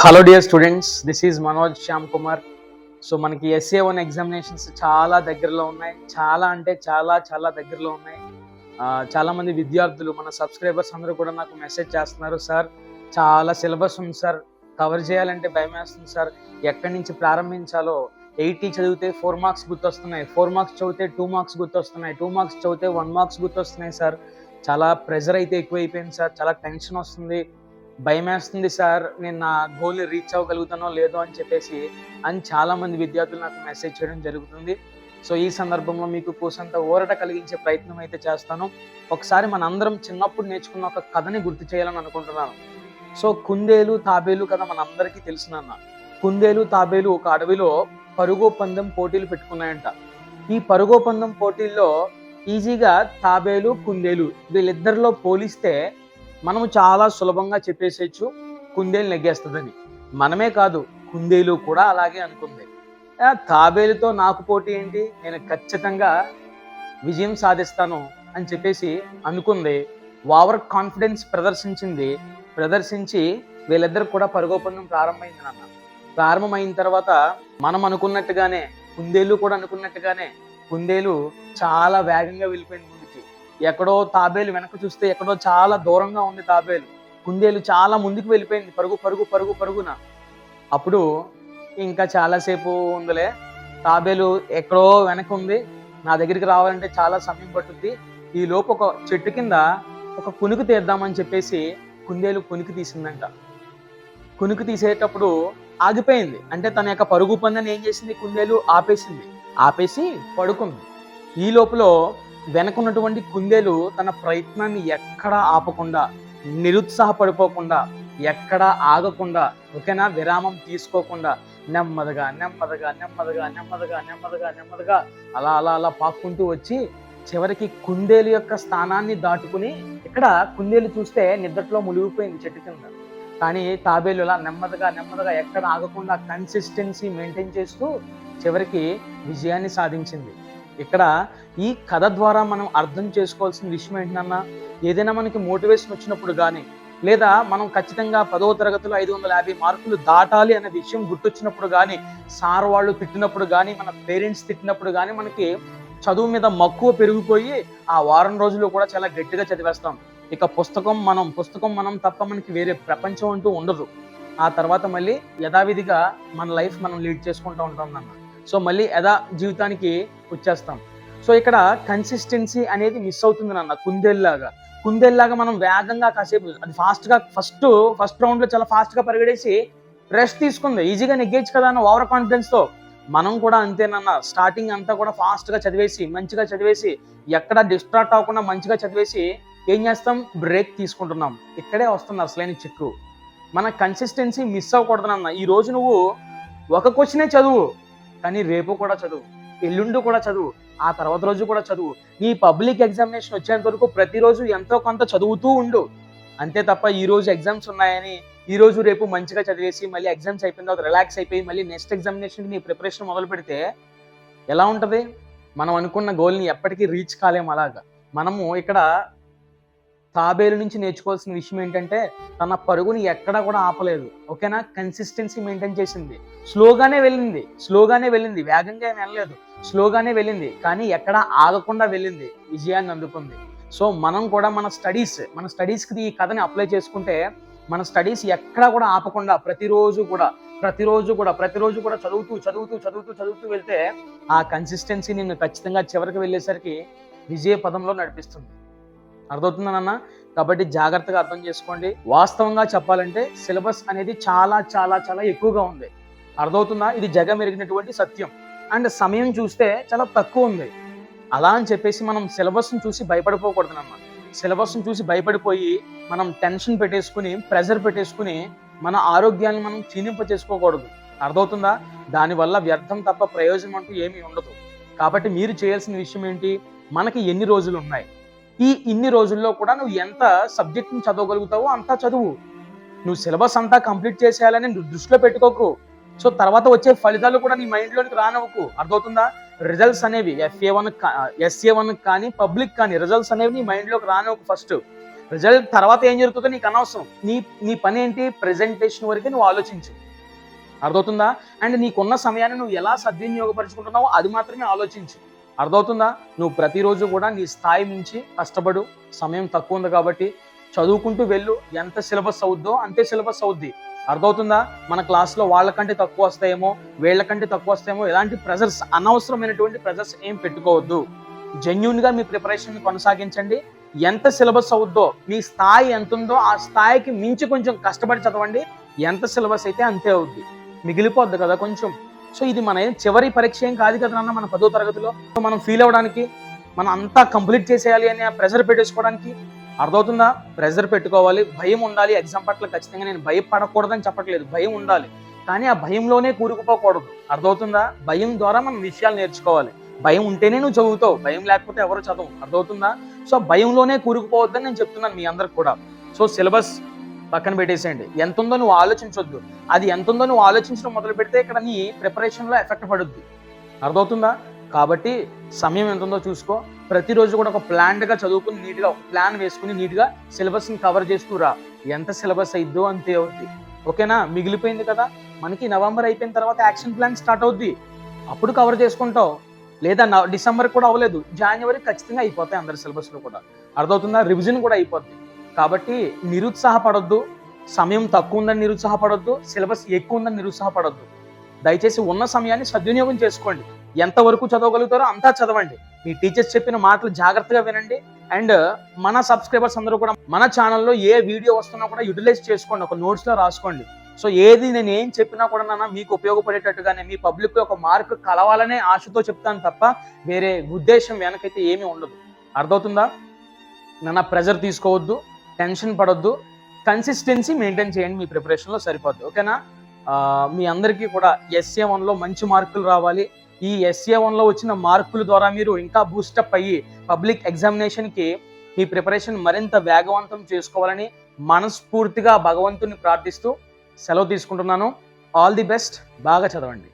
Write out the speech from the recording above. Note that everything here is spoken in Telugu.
Hello dear students this is Manoj Shyam Kumar so మనకి ఎస్ఏ వన్ ఎగ్జామినేషన్స్ చాలా దగ్గరలో ఉన్నాయి. చాలా అంటే చాలా చాలా దగ్గరలో ఉన్నాయి. చాలామంది చాలా మంది విద్యార్థులు మన సబ్స్క్రైబర్స్ అందరూ కూడా నాకు మెసేజ్ చేస్తున్నారు సార్ చాలా సిలబస్ ఉంది సార్ కవర్ చేయాలంటే భయం వేస్తుంది సార్ ఎక్కడి నుంచి ప్రారంభించాలో? ఎయిటీ చదివితే ఫోర్ మార్క్స్ గుర్తొస్తున్నాయి. ఫోర్ మార్క్స్ చదివితే టూ మార్క్స్ గుర్తొస్తున్నాయి. టూ మార్క్స్ చదివితే వన్ మార్క్స్ గుర్తొస్తున్నాయి సార్ చాలా ప్రెజర్ అయితే ఎక్కువైపోయింది సార్ చాలా టెన్షన్ వస్తుంది. భయం వేస్తుంది సార్ నేను నా గోల్ని రీచ్ అవ్వగలుగుతానో లేదో అని చెప్పేసి అని చాలామంది విద్యార్థులు నాకు మెసేజ్ చేయడం జరుగుతుంది. సో ఈ సందర్భంలో మీకు కూసంత ఊరట కలిగించే ప్రయత్నం అయితే చేస్తాను. ఒకసారి మన అందరం చిన్నప్పుడు నేర్చుకున్న ఒక కథని గుర్తు చేయాలని అనుకుంటున్నాను. సో కుందేలు తాబేలు కథ మనందరికీ తెలిసినన్న కుందేలు తాబేలు ఒక అడవిలో పరుగో పందెం పోటీలు పెట్టుకున్నాయంట. ఈ పరుగో పందెం పోటీల్లో ఈజీగా తాబేలు కుందేలు వీళ్ళిద్దరిలో పోలిస్తే మనము చాలా సులభంగా చెప్పేసేయచ్చు కుందేలు నెగ్గేస్తుందని. మనమే కాదు కుందేలు కూడా అలాగే అనుకుంది. తాబేలుతో నాకు పోటీ ఏంటి? నేను ఖచ్చితంగా విజయం సాధిస్తాను అని చెప్పేసి అనుకుంది. ఓవర్ కాన్ఫిడెన్స్ ప్రదర్శించింది. ప్రదర్శించి వీళ్ళిద్దరు కూడా పరుగోపందం ప్రారంభమైంది నాన్న. ప్రారంభమైన తర్వాత మనం అనుకున్నట్టుగానే కుందేలు కూడా అనుకున్నట్టుగానే కుందేలు చాలా వేగంగా వెళ్ళిపోయింది. ఎక్కడో తాబేలు వెనక చూస్తే ఎక్కడో చాలా దూరంగా ఉంది తాబేలు. కుందేలు చాలా ముందుకు వెళ్ళిపోయింది. పరుగు పరుగు పరుగు పరుగున. అప్పుడు ఇంకా చాలాసేపు ఉందిలే. తాబేలు ఎక్కడో వెనక ఉంది. నా దగ్గరికి రావాలంటే చాలా సమయం పట్టుద్ది. ఈ లోపు ఒక చెట్టు కింద ఒక కునుకు తీద్దామని చెప్పేసి కుందేలు కునుకు తీసిందంట. కునుకు తీసేటప్పుడు ఆగిపోయింది. అంటే తన యొక్క పరుగు పందని ఏం చేసింది? కుందేలు ఆపేసింది. ఆపేసి పడుకుంది. ఈ లోపల వెనకున్నటువంటి కుందేలు తన ప్రయత్నాన్ని ఎక్కడా ఆపకుండా నిరుత్సాహపడిపోకుండా ఎక్కడా ఆగకుండా ఓకేనా? విరామం తీసుకోకుండా నెమ్మదిగా నెమ్మదిగా నెమ్మదిగా నెమ్మదిగా నెమ్మదిగా నెమ్మదిగా అలా అలా అలా పాక్కుంటూ వచ్చి చివరికి కుందేలు యొక్క స్థానాన్ని దాటుకుని ఇక్కడ కుందేలు చూస్తే నిద్రలో మునిగిపోయింది చెట్టు కింద. కానీ తాబేలు ఇలా నెమ్మదిగా నెమ్మదిగా ఎక్కడ ఆగకుండా కన్సిస్టెన్సీ మెయింటైన్ చేస్తూ చివరికి విజయాన్ని సాధించింది. ఇక్కడ ఈ కథ ద్వారా మనం అర్థం చేసుకోవాల్సిన విషయం ఏంటన్నా ఏదైనా మనకి మోటివేషన్ వచ్చినప్పుడు కానీ లేదా మనం ఖచ్చితంగా పదవ తరగతిలో ఐదు వందల యాభై మార్కులు దాటాలి అనే విషయం గుర్తొచ్చినప్పుడు కానీ సార్ వాళ్ళు తిట్టినప్పుడు కానీ మన పేరెంట్స్ తిట్టినప్పుడు కానీ మనకి చదువు మీద మక్కువ పెరిగిపోయి ఆ వారం రోజులు కూడా చాలా గట్టిగా చదివేస్తాం. ఇక పుస్తకం మనం పుస్తకం మనం తప్ప మనకి వేరే ప్రపంచం అంటూ ఉండదు. ఆ తర్వాత మళ్ళీ యథావిధిగా మన లైఫ్ మనం లీడ్ చేసుకుంటూ ఉంటాం అన్నమాట. సో మళ్ళీ యథా జీవితానికి వచ్చేస్తాం. సో ఇక్కడ కన్సిస్టెన్సీ అనేది మిస్ అవుతుంది నాన్న కుందేల్లాగా. కుందేల్లాగా మనం వేగంగా కాసేపు అది ఫాస్ట్గా ఫస్ట్ ఫస్ట్ రౌండ్లో చాలా ఫాస్ట్గా పరిగెడేసి రెస్ట్ తీసుకుంది. ఈజీగా నెగ్గేచ్చు కదా అన్న ఓవర్ కాన్ఫిడెన్స్తో మనం కూడా అంతేనన్న స్టార్టింగ్ అంతా కూడా ఫాస్ట్గా చదివేసి మంచిగా చదివేసి ఎక్కడ డిస్ట్రాక్ట్ అవ్వకుండా మంచిగా చదివేసి ఏం చేస్తాం? బ్రేక్ తీసుకుంటున్నాం. ఇక్కడే వస్తుంది అసలైన చిక్కు. మన కన్సిస్టెన్సీ మిస్ అవ్వకూడదనన్న ఈ రోజు నువ్వు ఒక క్వశ్చనే చదువు. కానీ రేపు కూడా చదువు ఎల్లుండి కూడా చదువు ఆ తర్వాత రోజు కూడా చదువు. ఈ పబ్లిక్ ఎగ్జామినేషన్ వచ్చేంత వరకు ప్రతిరోజు ఎంతో కొంత చదువుతూ ఉండు. అంతే తప్ప ఈ రోజు ఎగ్జామ్స్ ఉన్నాయని ఈ రోజు రేపు మంచిగా చదివేసి మళ్ళీ ఎగ్జామ్స్ అయిపోయిన తర్వాత రిలాక్స్ అయిపోయి మళ్ళీ నెక్స్ట్ ఎగ్జామినేషన్కి నీ ప్రిపరేషన్ మొదలు పెడితే ఎలా ఉంటుంది? మనం అనుకున్న గోల్ని ఎప్పటికీ రీచ్ కాలేం అలాగా. మనము ఇక్కడ తాబేలు నుంచి నేర్చుకోవాల్సిన విషయం ఏంటంటే తన పరుగుని ఎక్కడా కూడా ఆపలేదు. ఓకేనా? కన్సిస్టెన్సీ మెయింటైన్ చేసింది. స్లోగానే వెళ్ళింది. స్లోగానే వెళ్ళింది. వేగంగా ఏం వెళ్ళలేదు. స్లోగానే వెళ్ళింది. కానీ ఎక్కడ ఆగకుండా వెళ్ళింది. విజయాన్ని అందుకుంది. సో మనం కూడా మన స్టడీస్ మన స్టడీస్కి ఈ కథని అప్లై చేసుకుంటే మన స్టడీస్ ఎక్కడా కూడా ఆపకుండా ప్రతిరోజు కూడా ప్రతిరోజు కూడా ప్రతిరోజు కూడా చదువుతూ చదువుతూ చదువుతూ చదువుతూ వెళ్తే ఆ కన్సిస్టెన్సీ నిన్ను ఖచ్చితంగా చివరికి వెళ్ళేసరికి విజయ పదంలో నడిపిస్తుంది. అర్థమవుతుందన్న కాబట్టి జాగ్రత్తగా అర్థం చేసుకోండి. వాస్తవంగా చెప్పాలంటే సిలబస్ అనేది చాలా చాలా చాలా ఎక్కువగా ఉంది. అర్థమవుతుందా? ఇది జగం ఎరిగినటువంటి సత్యం. అండ్ సమయం చూస్తే చాలా తక్కువ ఉంది. అలా అని చెప్పేసి మనం సిలబస్ని చూసి భయపడిపోకూడదన్నమాట సిలబస్ని చూసి భయపడిపోయి మనం టెన్షన్ పెట్టేసుకుని ప్రెషర్ పెట్టేసుకుని మన ఆరోగ్యాన్ని మనం క్షీణింప చేసుకోకూడదు అర్థమవుతుందా? దానివల్ల వ్యర్థం తప్ప ప్రయోజనం అంటూ ఏమీ ఉండదు. కాబట్టి మీరు చేయాల్సిన విషయం ఏంటి? మనకి ఎన్ని రోజులు ఉన్నాయి? ఈ ఇన్ని రోజుల్లో కూడా నువ్వు ఎంత సబ్జెక్ట్ని చదవగలుగుతావో అంతా చదువు. నువ్వు సిలబస్ అంతా కంప్లీట్ చేసేయాలని నువ్వు దృష్టిలో పెట్టుకోకు. సో తర్వాత వచ్చే ఫలితాలు కూడా నీ మైండ్లోనికి రానవ్వకు. అర్థమవుతుందా? రిజల్ట్స్ అనేవి ఎఫ్ఏ వన్ ఎస్ఏ వన్ కానీ పబ్లిక్ కానీ రిజల్ట్స్ అనేవి నీ మైండ్లోకి రానవ్వకు ఫస్ట్ రిజల్ట్ తర్వాత ఏం జరుగుతుందో నీకు అనవసరం. నీ నీ పని ఏంటి? ప్రెజెంటేషన్ వరకే నువ్వు ఆలోచించు. అర్థమవుతుందా? అండ్ నీకున్న సమయాన్ని నువ్వు ఎలా సద్వినియోగపరుచుకుంటున్నావో అది మాత్రమే ఆలోచించు. అర్థమవుతుందా? నువ్వు ప్రతిరోజు కూడా నీ స్థాయి మించి కష్టపడు సమయం తక్కువ ఉంది కాబట్టి చదువుకుంటూ వెళ్ళు. ఎంత సిలబస్ అవుద్దో అంతే సిలబస్ అవుద్ది. అర్థమవుతుందా? మన క్లాస్లో వాళ్ళకంటే తక్కువ వస్తాయేమో వీళ్ళకంటే తక్కువ వస్తాయేమో ఎలాంటి ప్రెజర్స్ అనవసరమైనటువంటి ప్రెజర్స్ ఏం పెట్టుకోవద్దు. జెన్యున్గా మీ ప్రిపరేషన్ కొనసాగించండి. ఎంత సిలబస్ అవుద్దో మీ స్థాయి ఎంత ఉందో ఆ స్థాయికి మించి కొంచెం కష్టపడి చదవండి. ఎంత సిలబస్ అయితే అంతే అవుద్ది. మిగిలిపోద్ది కదా కొంచెం. సో ఇది మన చివరి పరీక్ష ఏం కాదు కదా నాన్న మన పదో తరగతిలో. సో మనం ఫీల్ అవ్వడానికి మనం అంతా కంప్లీట్ చేసేయాలి అని ప్రెజర్ పెట్టేసుకోవడానికి అర్థమవుతుందా? ప్రెజర్ పెట్టుకోవాలి భయం ఉండాలి. ఎగ్జామ్ పట్ల ఖచ్చితంగా నేను భయపడకూడదని చెప్పట్లేదు. భయం ఉండాలి. కానీ ఆ భయంలోనే కూరుకుపోకూడదు. అర్థమవుతుందా? భయం ద్వారా మనం విషయాలు నేర్చుకోవాలి. భయం ఉంటేనే నువ్వు చదువుతావు. భయం లేకపోతే ఎవరు చదవు అర్థమవుతుందా? సో భయంలోనే కూరుకుపోవద్దని నేను చెప్తున్నాను మీ అందరికి కూడా. సో సిలబస్ పక్కన పెట్టేసేయండి. ఎంత ఉందో నువ్వు ఆలోచించొద్దు. అది ఎంత ఉందో నువ్వు ఆలోచించడం మొదలు పెడితే ఇక్కడ నీ ప్రిపరేషన్లో ఎఫెక్ట్ పడుద్ది. అర్థమవుతుందా? కాబట్టి సమయం ఎంత ఉందో చూసుకో. ప్రతిరోజు కూడా ఒక ప్లాన్డ్గా చదువుకుని నీట్గా ఒక ప్లాన్ వేసుకుని నీట్గా సిలబస్ని కవర్ చేస్తూ రా. ఎంత సిలబస్ అయిద్దో అంతే అవుద్ది. ఓకేనా? మిగిలిపోయింది కదా? మనకి నవంబర్ అయిపోయిన తర్వాత యాక్షన్ ప్లాన్ స్టార్ట్ అవుద్ది. అప్పుడు కవర్ చేసుకుంటావు. లేదా డిసెంబర్ కూడా అవ్వలేదు. జనవరి ఖచ్చితంగా అయిపోతాయి అందరి సిలబస్లో కూడా. అర్థమవుతుందా? రివిజన్ కూడా అయిపోద్ది. కాబట్టి నిరుత్సాహపడొద్దు. సమయం తక్కువ ఉందని నిరుత్సాహపడొద్దు. సిలబస్ ఎక్కువ ఉందని నిరుత్సాహపడొద్దు. దయచేసి ఉన్న సమయాన్ని సద్వినియోగం చేసుకోండి. ఎంతవరకు చదవగలుగుతారో అంతా చదవండి. మీ టీచర్స్ చెప్పిన మాటలు జాగ్రత్తగా వినండి. అండ్ మన సబ్స్క్రైబర్స్ అందరూ కూడా మన ఛానల్లో ఏ వీడియో వస్తున్నా కూడా యూటిలైజ్ చేసుకోండి. ఒక నోట్స్లో రాసుకోండి. సో ఏది నేను ఏం చెప్పినా కూడా నాన్న మీకు ఉపయోగపడేటట్టుగానే మీ పబ్లిక్ ఒక మార్క్ కలవాలనే ఆశతో చెప్తాను తప్ప వేరే ఉద్దేశం వెనకైతే ఏమీ ఉండదు. అర్థమవుతుందా? నాన్న ప్రెజర్ తీసుకోవద్దు. టెన్షన్ పడొద్దు. కన్సిస్టెన్సీ మెయింటైన్ చేయండి మీ ప్రిపరేషన్లో సరిపోద్ది. ఓకేనా? మీ అందరికీ కూడా ఎస్ఏ వన్లో మంచి మార్కులు రావాలి. ఈ ఎస్ఏ వన్లో వచ్చిన మార్కుల ద్వారా మీరు ఇంకా బూస్టప్ అయ్యి పబ్లిక్ ఎగ్జామినేషన్కి మీ ప్రిపరేషన్ మరింత వేగవంతం చేసుకోవాలని మనస్ఫూర్తిగా భగవంతుని ప్రార్థిస్తూ సెలవు తీసుకుంటున్నాను. ఆల్ ది బెస్ట్ బాగా చదవండి.